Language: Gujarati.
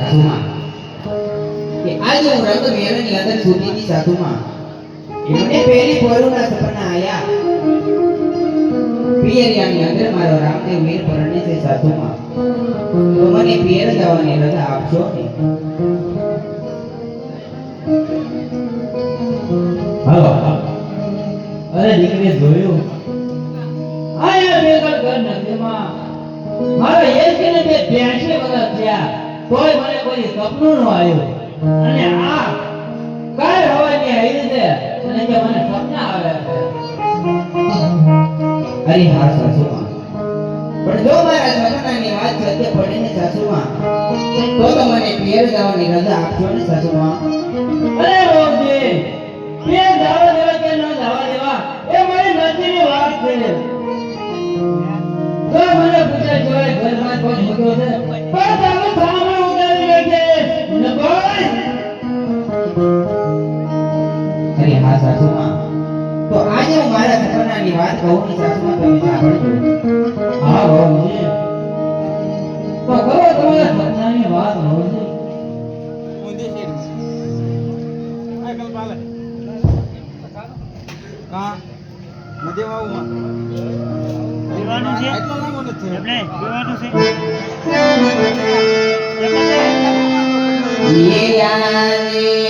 સાધુમાં. કે આજે હું રંગ મેળાની અંદર સૂતી સાધુમાં. એમને પહેલી પોરુના સપના આયા. પિયરિયાની અંદર મારો રામદેવ વીર પરણે છે સાધુમાં. તો મને પિયર જવાની રજા આપશો ને? હાલો. અરે દીકરી જોયું. આયા ભેગા ઘર નદીમાં મારો એક ને બે બ્યાસી વર્ષ થયા. તોય મને કોઈ સપનું નો આવ્યું. અને આ કઈ હવાની આવી છે અને કે મને સપના આવે છે. અરે હા, સાસુમાં. પણ જો મારા સપનાની વાત સત્ય પડે ને સાસુમાં, તો તો મને પિયર જવાની રજા આપશો ને સાસુમાં. અરે રોજી પિયર દાવા દેવા કે ન જવા દેવા, એ મારી નજીકની વાત છે. તો મને પૂછે જોય ઘરમાં કોઈ મૂક્યો છે? કરી હા સાસુમાં. તો આજે હું મારા સપનાની વાત કહું ને સાસુમાં તમે સાંભળજો. હા ભાવજી તો કહો તમારા સપનાની વાત ભાવજી પીવાનું છે?